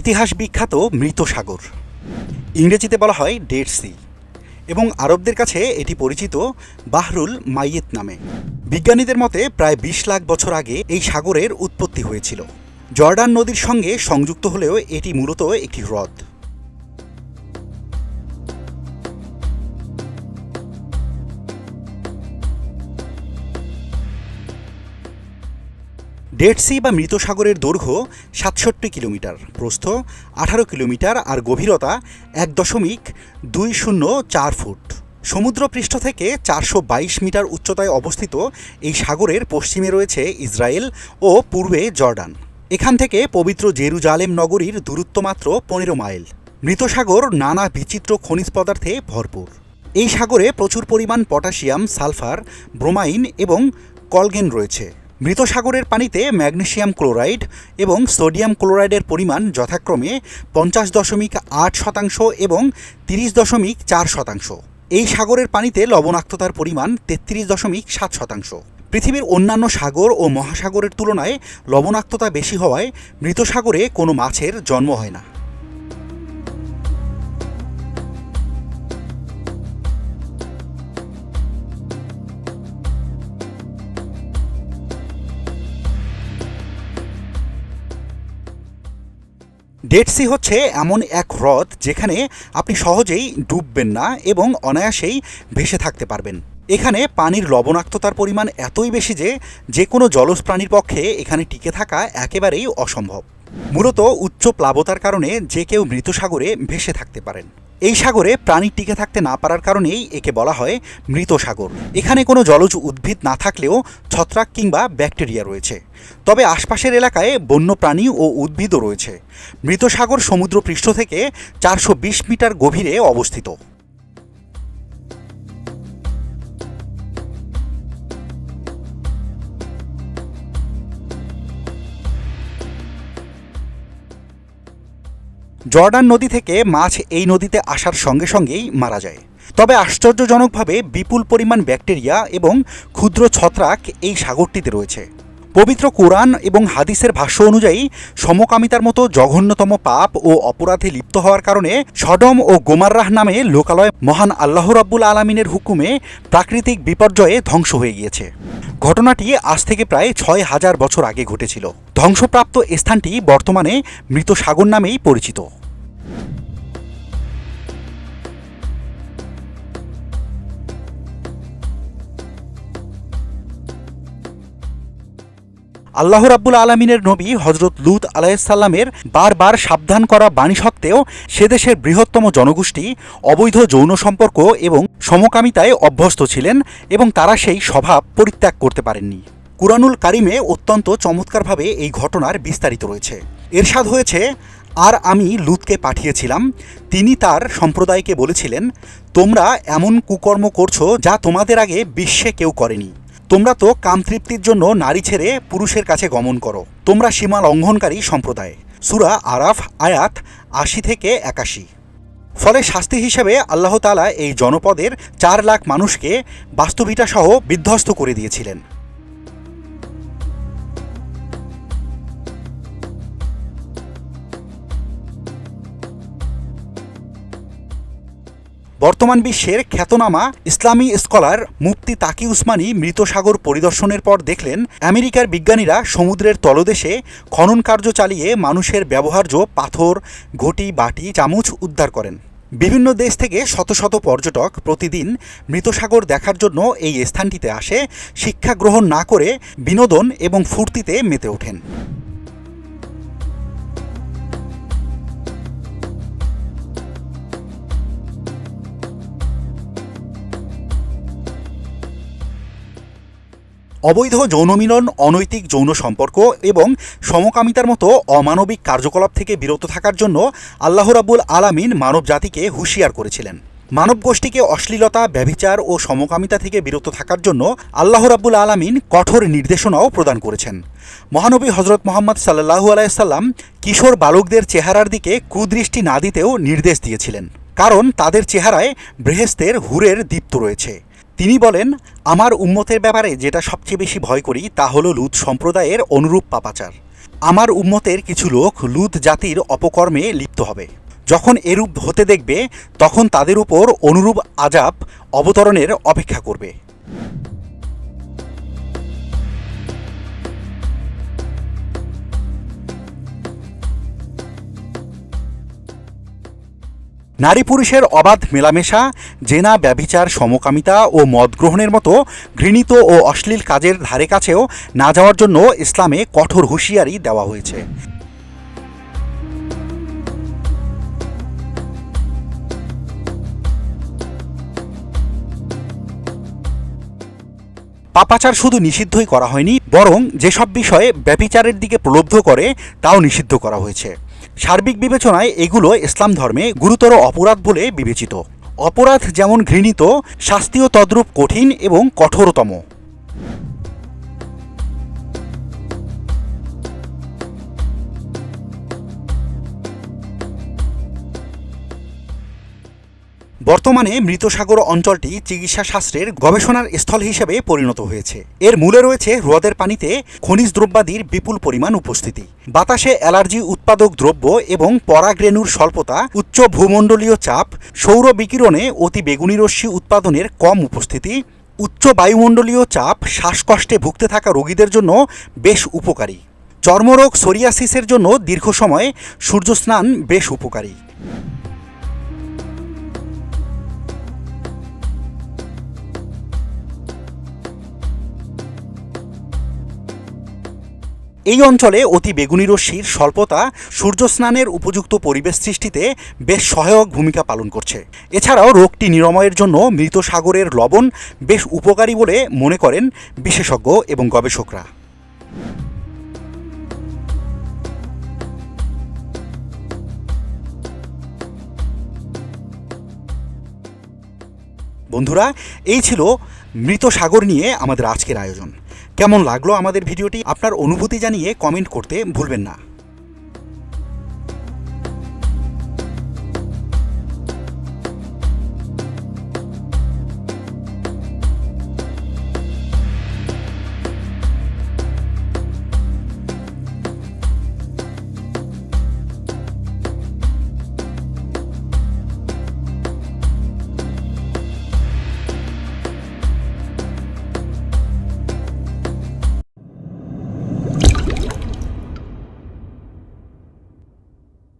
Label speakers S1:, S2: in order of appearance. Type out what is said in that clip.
S1: ইতিহাস বিখ্যাত মৃত সাগর। ইংরেজিতে বলা হয় ডেড সি এবং আরবদের কাছে এটি পরিচিত বাহরুল মাইয়েত নামে। বিজ্ঞানীদের মতে প্রায় বিশ লাখ বছর আগে এই সাগরের উৎপত্তি হয়েছিল। জর্ডান নদীর সঙ্গে সংযুক্ত হলেও এটি মূলত একটি হ্রদ। ডেড সি বা মৃত সাগরের দৈর্ঘ্য সাতষট্টি কিলোমিটার, প্রস্থ আঠারো কিলোমিটার আর গভীরতা এক দশমিক দুই শূন্য চার ফুট। সমুদ্রপৃষ্ঠ থেকে চারশো বাইশ মিটার উচ্চতায় অবস্থিত এই সাগরের পশ্চিমে রয়েছে ইসরায়েল ও পূর্বে জর্ডান। এখান থেকে পবিত্র জেরুজালেম নগরীর দূরত্ব মাত্র পনেরো মাইল। মৃত সাগর নানা বিচিত্র খনিজ পদার্থে ভরপুর। এই সাগরে প্রচুর পরিমাণ পটাশিয়াম, সালফার, ব্রোমাইন এবং কলগেন রয়েছে। মৃত সাগরের পানিতে ম্যাগনেশিয়াম ক্লোরাইড এবং সোডিয়াম ক্লোরাইডের পরিমাণ যথাক্রমে পঞ্চাশ দশমিক আট শতাংশ এবং তিরিশ দশমিক চার শতাংশ। এই সাগরের পানিতে লবণাক্ততার পরিমাণ তেত্রিশ দশমিক সাত শতাংশ। পৃথিবীর অন্যান্য সাগর ও মহাসাগরের তুলনায় লবণাক্ততা বেশি হওয়ায় মৃত সাগরে কোনো মাছের জন্ম হয় না। ডেড সি হচ্ছে এমন এক হ্রদ যেখানে আপনি সহজেই ডুববেন না এবং অনায়াসেই ভেসে থাকতে পারবেন। এখানে পানির লবণাক্ততার পরিমাণ এতই বেশি যে যে কোনো জলজ প্রাণীর পক্ষে এখানে টিকে থাকা একেবারেই অসম্ভব। মূলত উচ্চ প্লাবতার কারণে যে কেউ মৃত সাগরে ভেসে থাকতে পারেন। এই সাগরে প্রাণী টিকে থাকতে না পারার কারণেই একে বলা হয় মৃত সাগর। এখানে কোনো জলজ উদ্ভিদ না থাকলেও ছত্রাক কিংবা ব্যাকটেরিয়া রয়েছে। তবে আশপাশের এলাকায় বন্য প্রাণী ও উদ্ভিদও রয়েছে। মৃত সাগর সমুদ্রপৃষ্ঠ থেকে চারশো বিশ মিটার গভীরে অবস্থিত। জর্ডান নদী থেকে মাছ এই নদীতে আসার সঙ্গে সঙ্গেই মারা যায়। তবে আশ্চর্যজনকভাবে বিপুল পরিমাণ ব্যাকটেরিয়া এবং ক্ষুদ্র ছত্রাক এই সাগরটিতে রয়েছে। পবিত্র কোরআন এবং হাদিসের ভাষ্য অনুযায়ী, সমকামিতার মতো জঘন্যতম পাপ ও অপরাধে লিপ্ত হওয়ার কারণে সডম ও গোমাররাহ নামে লোকালয় মহান আল্লাহ রাব্বুল আলমিনের হুকুমে প্রাকৃতিক বিপর্যয়ে ধ্বংস হয়ে গিয়েছে। ঘটনাটি আজ থেকে প্রায় ছয় হাজার বছর আগে ঘটেছিল। ধ্বংসপ্রাপ্ত স্থানটি বর্তমানে মৃত সাগর নামেই পরিচিত। আল্লাহ রাব্বুল আলমিনের নবী হজরত লুত আলাইসাল্লামের বারবার সাবধান করা বাণী সত্ত্বেও সে দেশের বৃহত্তম জনগোষ্ঠী, অবৈধ যৌন সম্পর্ক এবং সমকামিতায় অভ্যস্ত ছিলেন এবং তারা সেই স্বভাব পরিত্যাগ করতে পারেননি। কুরানুল কারিমে অত্যন্ত চমৎকারভাবে এই ঘটনার বিস্তারিত রয়েছে। এরশাদ হয়েছে, আর আমি লুতকে পাঠিয়েছিলাম, তিনি তার সম্প্রদায়কে বলেছিলেন, তোমরা এমন কুকর্ম করছ যা তোমাদের আগে বিশ্বে কেউ করেনি। তোমরা তো কামতৃপ্তির জন্য নারী ছেড়ে পুরুষের কাছে গমন করো। তোমরা সীমা লঙ্ঘনকারী সম্প্রদায়। সুরা আরাফ, আয়াত আশি থেকে একাশি। ফলে শাস্তি হিসেবে আল্লাহ তালা এই জনপদের চার লাখ মানুষকে বাস্তুভিটাসহ বিধ্বস্ত করে দিয়েছিলেন। বর্তমান বিশ্বের খ্যাতনামা ইসলামী স্কলার মুফতি তাকি উসমানী মৃত সাগর পরিদর্শনের পর দেখলেন, আমেরিকার বিজ্ঞানীরা সমুদ্রের তলদেশে খনন কার্য চালিয়ে মানুষের ব্যবহার্য পাথর, ঘটি, বাটি, চামচ উদ্ধার করেন। বিভিন্ন দেশ থেকে শত শত পর্যটক প্রতিদিন মৃত সাগর দেখার জন্য এই স্থানটিতে আসে। শিক্ষা গ্রহণ না করে বিনোদন এবং ফুর্তিতে মেতে ওঠেন। অবৈধ যৌনমিলন অনৈতিক যৌন সম্পর্ক এবং সমকামিতার মতো অমানবিক কার্যকলাপ থেকে বিরত থাকার জন্য আল্লাহ রাবুল আলামিন মানব জাতিকে হুঁশিয়ার করেছিলেন। মানব গোষ্ঠীকে অশ্লীলতা, ব্যভিচার ও সমকামিতা থেকে বিরত থাকার জন্য আল্লাহ রাব্বুল আলামিন কঠোর নির্দেশনাও প্রদান করেছেন। মহানবী হজরত মোহাম্মদ সাল্লাহু আলাইসাল্লাম কিশোর বালকদের চেহারার দিকে কুদৃষ্টি না দিতেও নির্দেশ দিয়েছিলেন। কারণ তাদের চেহারায় বৃহেস্তের হুরের দীপ্ত রয়েছে। তিনি বলেন, আমার উম্মতের ব্যাপারে যেটা সবচেয়ে বেশি ভয় করি তা হলো লুত সম্প্রদায়ের অনুরূপ পাপাচার। আমার উম্মতের কিছু লোক লুত জাতির অপকর্মে লিপ্ত হবে। যখন এরূপ হতে দেখবে, তখন তাদের উপর অনুরূপ আজাব অবতরণের অপেক্ষা করবে। নারী পুরুষের অবাধ মেলামেশা, জেনা, ব্যভিচার, সমকামিতা ও মদ গ্রহণের মতো ঘৃণিত ও অশ্লীল কাজের ধারে কাছেও না যাওয়ার জন্য ইসলামে কঠোর হুঁশিয়ারি দেওয়া হয়েছে। পাপাচার শুধু নিষিদ্ধই করা হয়নি, বরং যেসব বিষয়ে ব্যভিচারের দিকে প্রলব্ধ করে, তাও নিষিদ্ধ করা হয়েছে। সার্বিক বিবেচনায় এগুলো ইসলাম ধর্মে গুরুতর অপরাধ বলে বিবেচিত। অপরাধ যেমন ঘৃণিত, শাস্তিও তদ্রূপ কঠিন এবং কঠোরতম। বর্তমানে মৃতসাগর অঞ্চলটি চিকিৎসা শাস্ত্রের গবেষণার স্থল হিসেবে পরিণত হয়েছে। এর মূলে রয়েছে হ্রদের পানিতে খনিজ দ্রব্যাদির বিপুল পরিমাণ উপস্থিতি। বাতাসে অ্যালার্জি উৎপাদক দ্রব্য এবং পরাগরেণুর স্বল্পতা, উচ্চ ভূমণ্ডলীয় চাপ, সৌর বিকিরণে অতি বেগুনি রশ্মি উৎপাদনের কম উপস্থিতি, উচ্চ বায়ুমণ্ডলীয় চাপ, শ্বাসকষ্টে ভুগতে থাকা রোগীদের জন্য বেশ উপকারী। চর্মরোগ, সোরিয়াসিসের জন্য দীর্ঘ সময় সূর্যস্নান বেশ উপকারী। এই অঞ্চলে অতি বেগুনি রশ্মির স্বল্পতা সূর্য স্নানের উপযুক্ত পরিবেশ সৃষ্টিতে বেশ সহায়ক ভূমিকা পালন করছে। এছাড়াও রোগটি নিরাময়ের জন্য মৃত সাগরের লবণ বেশ উপকারী বলে মনে করেন বিশেষজ্ঞ এবং গবেষকরা। বন্ধুরা, এই ছিল মৃত সাগর নিয়ে আমাদের আজকের আয়োজন। কেমন লাগল আমাদের ভিডিওটি? আপনার অনুভূতি জানিয়ে কমেন্ট করতে ভুলবেন না।